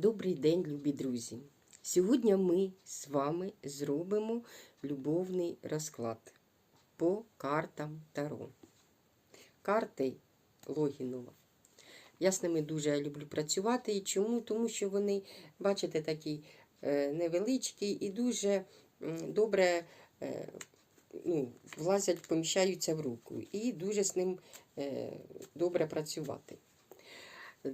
Добрий день, любі друзі! Сьогодні ми з вами зробимо любовний розклад по картам Таро. Карти Логінова. Я з ними дуже люблю працювати. І чому? Тому що вони, бачите, такі е, невеличкі і дуже добре е, ну, влазять, поміщаються в руку. І дуже з ним е, добре працювати.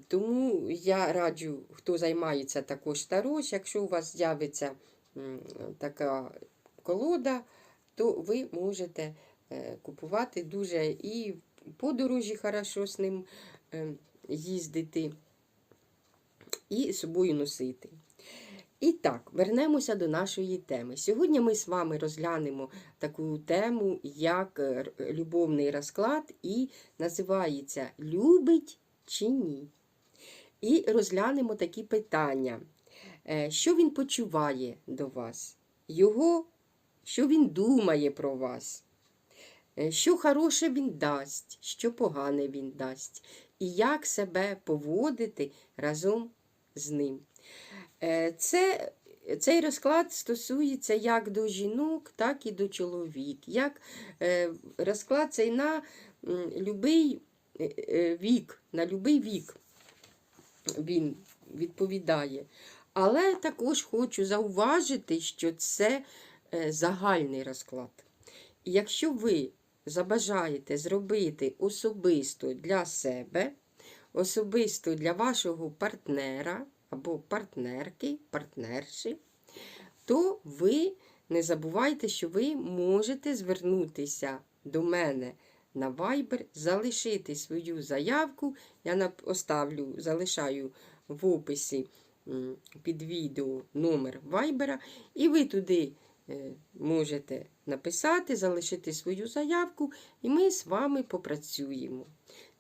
Тому я раджу, хто займається також таро, якщо у вас з'явиться така колода, то ви можете е, купувати дуже і подорожі хорошо з ним е, їздити, і собою носити. І так, вернемося до нашої теми. Сьогодні ми з вами розглянемо таку тему, як е, любовний розклад, і називається Любить чи ні? І розглянемо такі питання. Е, Що він почуває до вас? Його, що він думає про вас? Е, Що хороше він дасть, що погане він дасть, і як себе поводити разом з ним. Е, Це, цей розклад стосується як до жінок, так і до чоловік. Як розклад цей на любий вік, на любий вік він відповідає. Але також хочу зауважити, що це е, загальний розклад. І якщо ви забажаєте зробити особисто для себе, особисто для вашого партнера або партнерки, партнерші, то ви не забувайте, що ви можете звернутися до мене на Viber, залишити свою заявку. Я оставлю, залишаю в описі під відео номер Viber, і ви туди е, можете написати, залишити свою заявку, і ми з вами попрацюємо.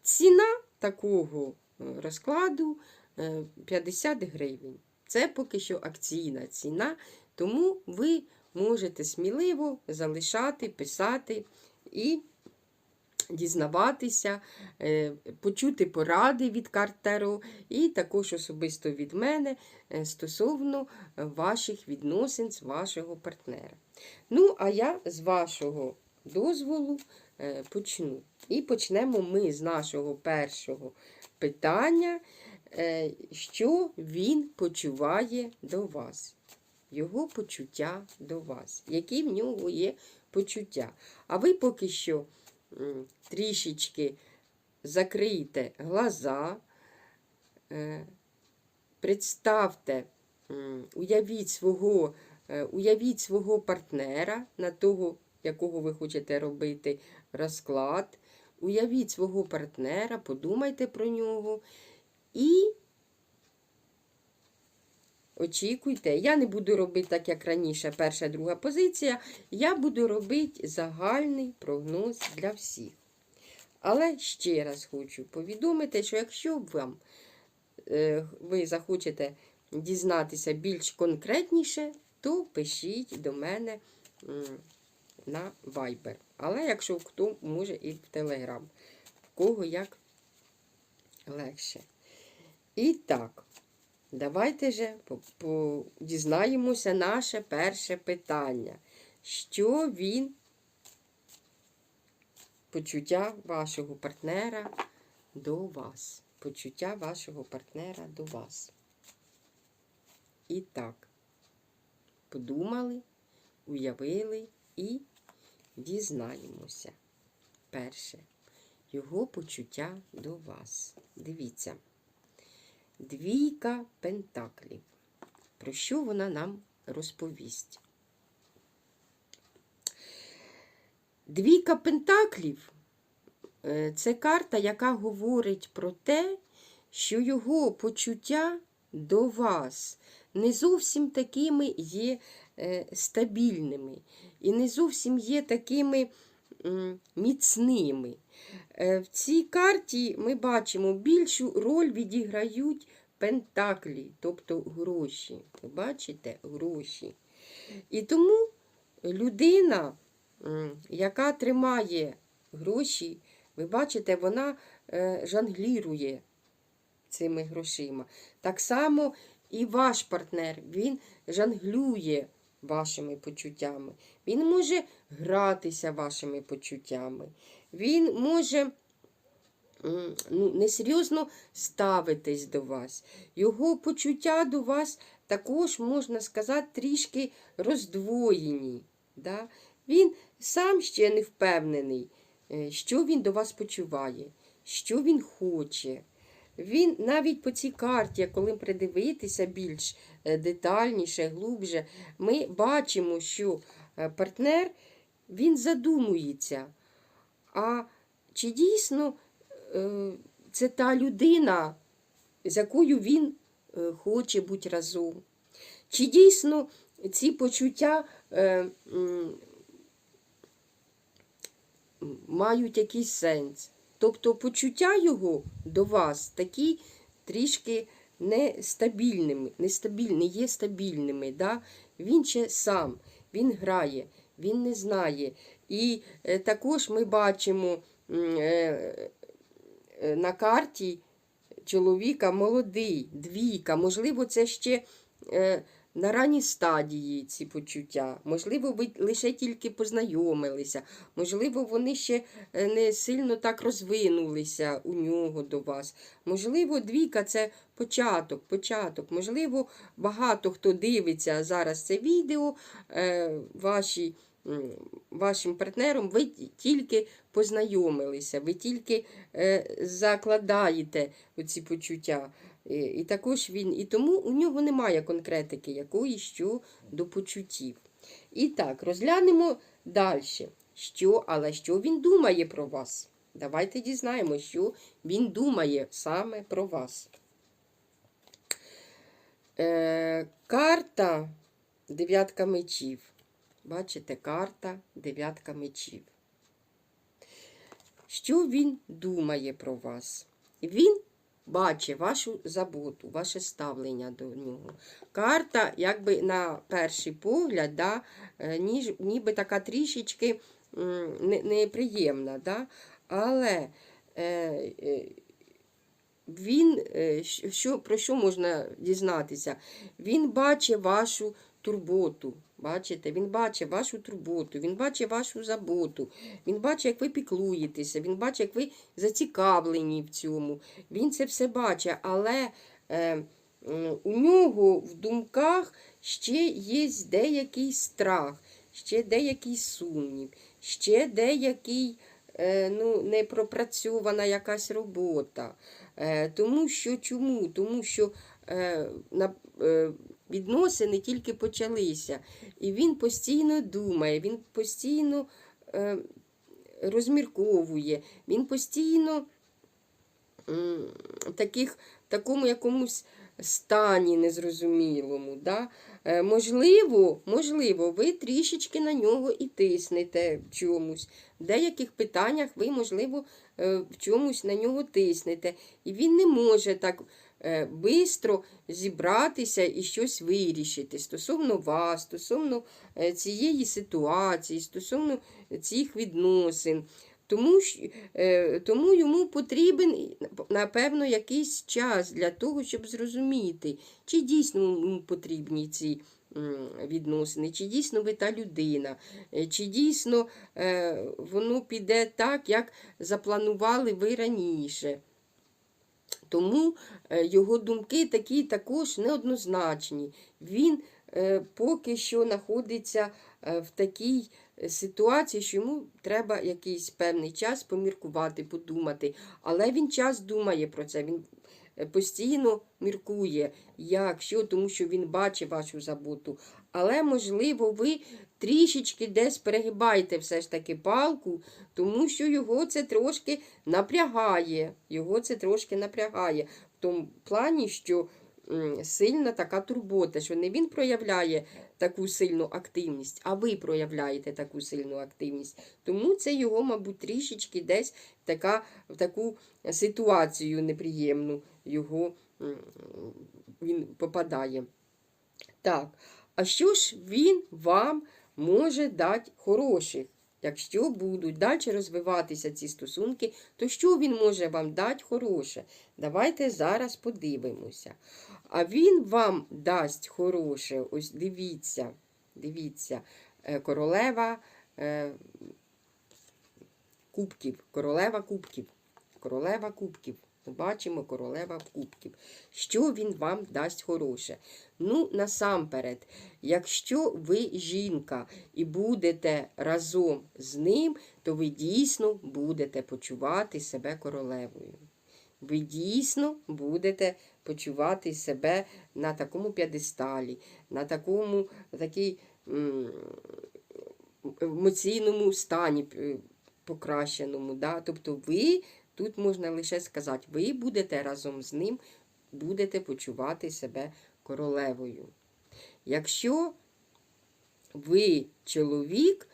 Ціна такого е, розкладу е, 50 гривень. Це поки що акційна ціна, тому ви можете сміливо залишати, писати і дізнаватися, е, почути поради від карт Таро і також особисто від мене е, стосовно ваших відносин з вашого партнера. Ну, а я з вашого дозволу е, почну. І почнемо ми з нашого першого питання, е, що він почуває до вас. Його почуття до вас, які в нього є почуття. А ви поки що трішечки закрийте глаза, е, представте, уявіть свого, е, уявіть свого партнера на того, якого ви хочете робити розклад. Уявіть свого партнера, подумайте про нього і очікуйте. Я не буду робити так, як раніше, перша, друга позиція. Я буду робити загальний прогноз для всіх. Але ще раз хочу повідомити, що якщо вам е, ви захочете дізнатися більш конкретніше, то пишіть до мене на Viber. Але якщо хто може і в Telegram, кого як легше. І так, давайте же дізнаємося наше перше питання. Що він почуття вашого партнера до вас. Почуття вашого партнера до вас. І так, подумали, уявили і дізнаємося. Перше, його почуття до вас. Дивіться. Двійка пентаклів. Про що вона нам розповість? Двійка пентаклів е, це карта, яка говорить про те, що його почуття до вас не зовсім такими є е, стабільними і не зовсім є такими міцними. Е, В цій карті ми бачимо, більшу роль відіграють пентаклі, тобто гроші. Ви бачите, гроші. І тому людина, яка тримає гроші, ви бачите, вона е, жонглірує цими грошима. Так само і ваш партнер, він жонглює вашими почуттями. Він може гратися вашими почуттями. Він може ну, несерйозно ставитись до вас. Його почуття до вас також, можна сказати, трішки роздвоєні. Да? Він сам ще не впевнений, е, що він до вас почуває, що він хоче. Він навіть по цій карті, коли придивитися більш е, детальніше, глубже, ми бачимо, що е, партнер він задумується. А чи дійсно е, це та людина, з якою він е, хоче бути разом? Чи дійсно ці почуття е, мають якийсь сенс? Тобто почуття його до вас такі трішки нестабільними, нестабільні, є стабільними. Да? Він ще сам, він грає, він не знає. І е, також ми бачимо е, е, на карті чоловіка молодий, двійка. Можливо, це ще на ранній стадії ці почуття. Можливо, ви лише тільки познайомилися. Можливо, вони ще не сильно так розвинулися у нього до вас. Можливо, двійка це початок, початок. Можливо, багато хто дивиться зараз це відео, ваші. Вашим партнером ви тільки познайомилися, ви тільки е, закладаєте ці почуття. І також він, і тому у нього немає конкретики якої що до почуттів. І так, розглянемо далі. Що, але що він думає про вас? Давайте дізнаємо, що він думає саме про вас. Е, карта дев'ятка мечів. Бачите, карта дев'ятка мечів. Що він думає про вас? Він бачить вашу заботу, ваше ставлення до нього. Карта, якби на перший погляд, да, е, ніж, ніби така трішечки неприємна. Да? Але е, е, він, е, що, про що можна дізнатися? Він бачить вашу турботу. Бачите, він бачить вашу турботу, він бачить вашу заботу, він бачить, як ви піклуєтеся, він бачить, як ви зацікавлені в цьому. Він це все бачить, але е, у нього в думках ще є деякий страх, ще деякий сумнів, ще деякий е, ну, непропрацьована якась робота. Е, тому що чому? Тому що е, на, е, відносини тільки почалися. І він постійно думає, він постійно е, розмірковує, він постійно в таких, такому якомусь стані незрозумілому. Да? Е, можливо, можливо, ви трішечки на нього і тиснете в чомусь. В деяких питаннях ви, можливо, е, в чомусь на нього тиснете. І він не може так е, бистро зібратися і щось вирішити стосовно вас, стосовно е, цієї ситуації, стосовно цих відносин. Тому, е, тому йому потрібен, напевно, якийсь час для того, щоб зрозуміти, чи дійсно йому потрібні ці відносини, чи дійсно ви та людина, е, чи дійсно е, воно піде так, як запланували ви раніше. Тому е, його думки такі також неоднозначні. Він е, поки що знаходиться е, в такій ситуації, що йому треба якийсь певний час поміркувати, подумати. Але він час думає про це. Він постійно міркує, як, що, тому що він бачить вашу заботу. Але, можливо, ви трішечки десь перегибаєте все ж таки палку, тому що його це трошки напрягає. Його це трошки напрягає. В тому плані, що сильна така турбота, що не він проявляє таку сильну активність, а ви проявляєте таку сильну активність. Тому це його, мабуть, трішечки десь така, в таку ситуацію неприємну його він попадає. Так, а що ж він вам може дати хороших? Якщо будуть далі розвиватися ці стосунки, то що він може вам дати хороше? Давайте зараз подивимося. А він вам дасть хороше. Ось дивіться, дивіться, е, королева е, кубків, королева кубків, королева кубків. Бачимо королева кубків. Що він вам дасть хороше? Ну, насамперед, якщо ви жінка і будете разом з ним, то ви дійсно будете почувати себе королевою. Ви дійсно будете почувати себе на такому п'єдесталі, на такому такій емоційному стані покращеному. Да? Тобто ви, тут можна лише сказати, ви будете разом з ним, будете почувати себе королевою. Якщо ви чоловік,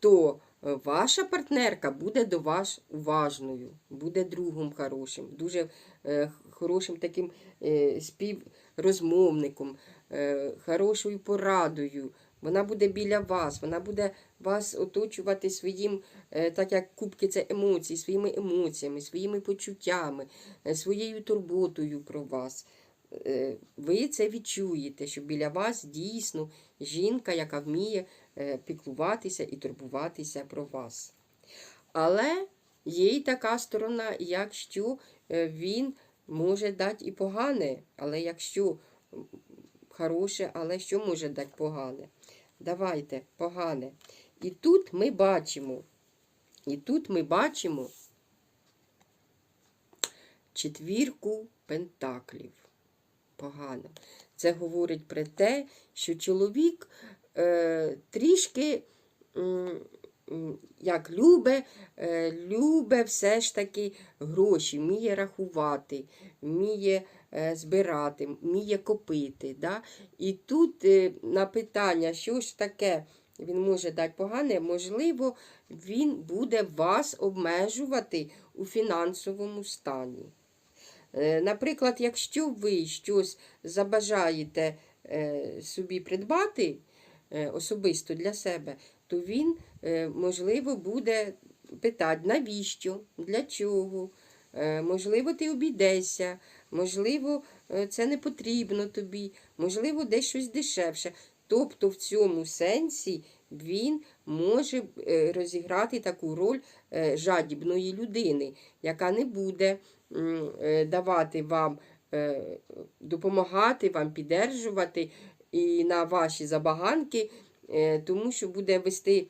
то е, ваша партнерка буде до вас уважною, буде другом хорошим, дуже е, хорошим таким е, співрозмовником, е, хорошою порадою. Вона буде біля вас, вона буде вас оточувати своїм, е, так як кубки це емоції, своїми емоціями, своїми почуттями, своєю турботою про вас. Ви це відчуєте, що біля вас дійсно жінка, яка вміє піклуватися і турбуватися про вас. Але є й така сторона, якщо він може дати і погане, але якщо хороше, але що може дати погане? Давайте, погане. І тут ми бачимо, і тут ми бачимо четвірку пентаклів. Погано. Це говорить про те, що чоловік е, трішки як любе, е, любе все ж таки гроші, вміє рахувати, вміє е, збирати, вміє копити. Да? І тут е, на питання, що ж таке він може дати погане, можливо, він буде вас обмежувати у фінансовому стані. Наприклад, якщо ви щось забажаєте собі придбати особисто для себе, то він, е, можливо, буде питати, навіщо, для чого, Е, можливо, ти обійдешся, можливо, е, це не потрібно тобі, можливо, десь щось дешевше. Тобто в цьому сенсі він може розіграти таку роль жадібної людини, яка не буде давати вам, допомагати вам, піддержувати і на ваші забаганки, тому що буде вести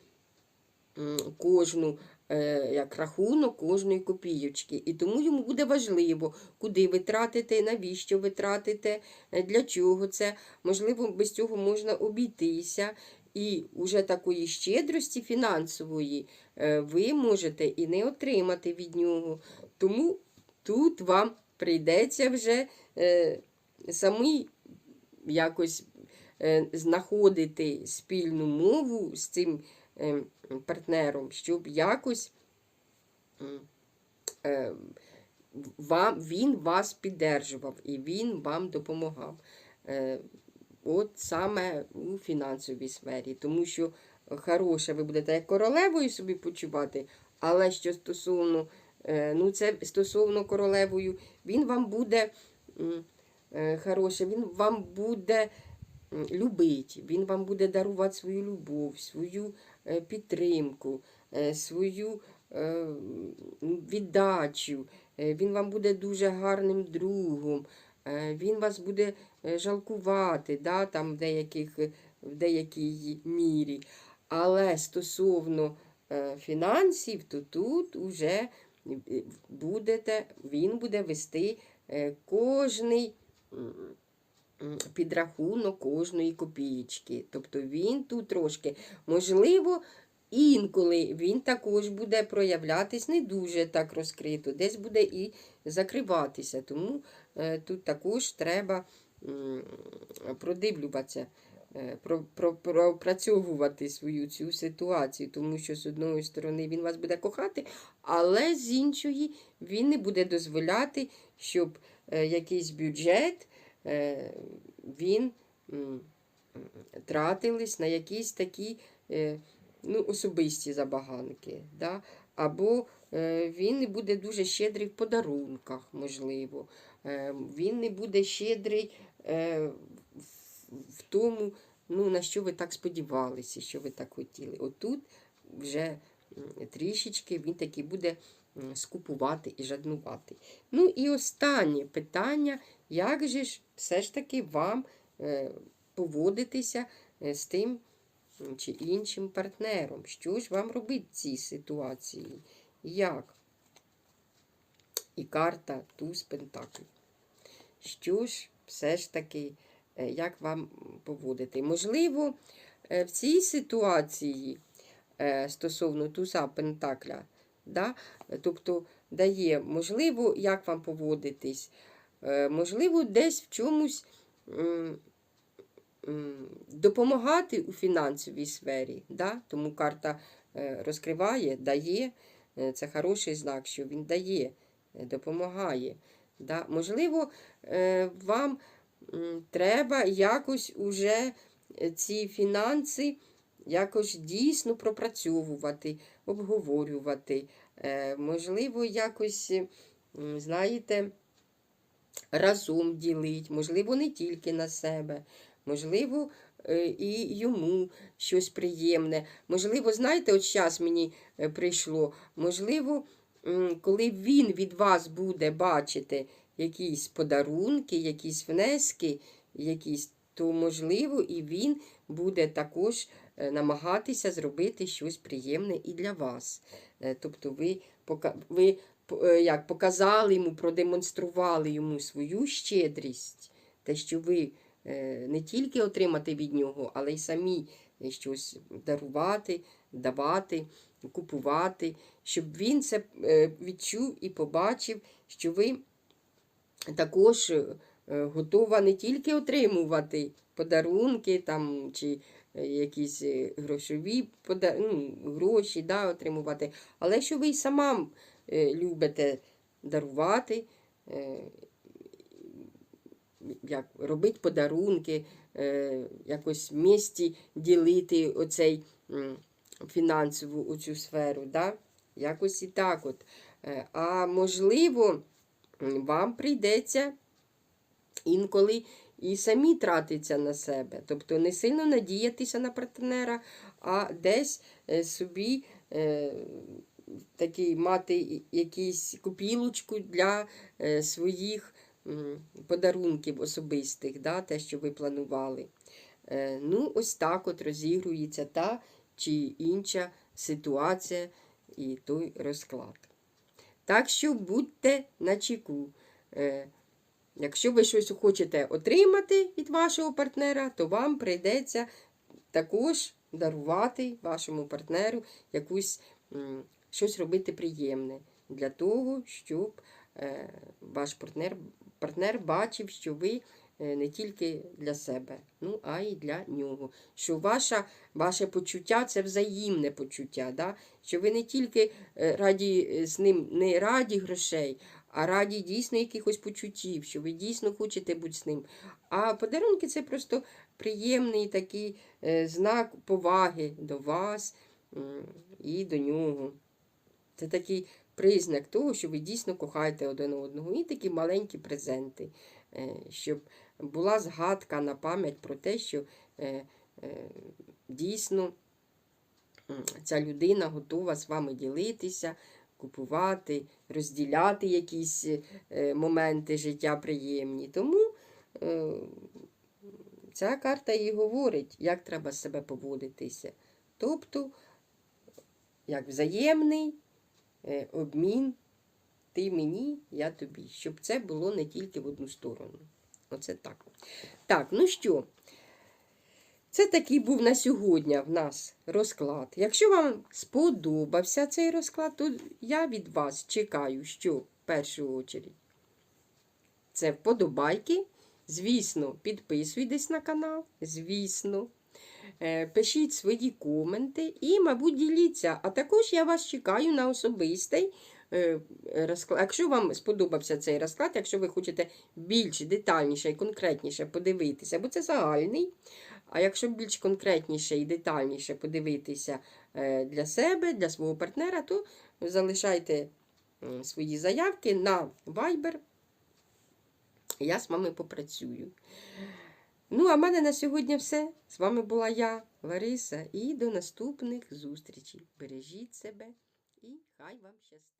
кожну е, як рахунок кожної копійочки. І тому йому буде важливо, куди ви тратите, навіщо ви тратите, е, для чого це. Можливо, без цього можна обійтися. І вже такої щедрості фінансової е, ви можете і не отримати від нього. Тому тут вам прийдеться вже е, самі якось е, знаходити спільну мову з цим е, партнером, щоб якось е, він вас піддержував і він вам допомагав. Е, От саме у фінансовій сфері. Тому що хороше, ви будете як королевою собі почувати, але що стосовно, е, ну це стосовно королевою, він вам буде е, хороше, він вам буде любить, він вам буде дарувати свою любов, свою е, підтримку, е, свою е, віддачу. Він вам буде дуже гарним другом. Він вас буде жалкувати да, там в, деяких, в деякій мірі. Але стосовно фінансів, то тут уже будете, він буде вести кожний підрахунок кожної копієчки. Тобто він тут трошки, можливо, інколи він також буде проявлятись не дуже так розкрито, десь буде і закриватися. Тому е, тут також треба продивлюватися, е, про, про, пропрацьовувати свою цю ситуацію, тому що з одної сторони він вас буде кохати, але з іншої він не буде дозволяти, щоб е, якийсь бюджет він м, м, тратились на якісь такі е, ну, особисті забаганки. Да? Або е, він не буде дуже щедрий в подарунках, можливо. Е, він не буде щедрий е, в- тому, ну, на що ви так сподівалися, що ви так хотіли. Отут вже трішечки він такий буде скупувати і жаднувати. Ну і останнє питання, як же ж все ж таки вам е, поводитися е, з тим чи іншим партнером? Що ж вам робити в цій ситуації? Як? І карта туз пентаклів. Що ж все ж таки, е, як вам поводити? Можливо, в цій ситуації стосовно туса Пентакля, да? тобто дає, можливо, як вам поводитись, е, можливо, десь в чомусь допомагати у фінансовій сфері. Да? Тому карта е, розкриває, дає. Е, Це хороший знак, що він дає, допомагає. Да? Можливо, вам треба якось уже ці фінанси якось дійсно пропрацьовувати, обговорювати. Е, Можливо, якось, знаєте, разом ділить, можливо, не тільки на себе, можливо, е, і йому щось приємне. Можливо, знаєте, от зараз мені е, прийшло, можливо, коли він від вас буде бачити якісь подарунки, якісь внески, якісь, то, можливо, і він буде також намагатися зробити щось приємне і для вас. Е, Тобто ви, ви е, як, показали йому, продемонстрували йому свою щедрість, те, що ви е, не тільки отримати від нього, але й самі е, щось дарувати, давати, купувати, щоб він це е, відчув і побачив, що ви також е, готова не тільки отримувати подарунки там, чи е, якісь е, грошові ну, гроші да, отримувати, але що ви й сама е, любите дарувати, е, як робити подарунки, е, якось в місті ділити оцей фінансову оцю сферу. Да? Якось і так от. Е, А можливо, вам прийдеться інколи і самі тратиться на себе. Тобто не сильно надіятися на партнера, а десь е, собі е, такий мати якийсь купілочку для е, своїх подарунків особистих, да, те, що ви планували. Ну, ось так от розігрується та чи інша ситуація і той розклад. Так що будьте начеку. Е, Якщо ви щось хочете отримати від вашого партнера, то вам прийдеться також дарувати вашому партнеру якусь щось робити приємне для того, щоб е, ваш партнер, партнер бачив, що ви е, не тільки для себе, ну а й для нього. Що ваша, ваше почуття це взаємне почуття, да? що ви не тільки е, раді з ним не раді грошей, а раді дійсно якихось почуттів, що ви дійсно хочете бути з ним. А подарунки це просто приємний такий е, знак поваги до вас і до нього. Це такий признак того, що ви дійсно кохаєте один одного. І такі маленькі презенти, е, щоб була згадка на пам'ять про те, що е, дійсно ця людина готова з вами ділитися, купувати, розділяти якісь е, моменти життя приємні. Тому е, ця карта і говорить, як треба себе поводитися. Тобто, як взаємний е, обмін, ти мені, я тобі, щоб це було не тільки в одну сторону. Оце так. Так, ну що, це такий був на сьогодні в нас розклад. Якщо вам сподобався цей розклад, то я від вас чекаю, що в першу чергу це вподобайки. Звісно, підписуйтесь на канал, звісно. Е, Пишіть свої коменти і, мабуть, діліться. А також я вас чекаю на особистий е, розклад. Якщо вам сподобався цей розклад, якщо ви хочете більш детальніше і конкретніше подивитися, бо це загальний. А якщо більш конкретніше і детальніше подивитися е, для себе, для свого партнера, то залишайте свої заявки на Viber Я з вами попрацюю. Ну, а в мене на сьогодні все. З вами була я, Лариса, і до наступних зустрічей. Бережіть себе і хай вам щастить.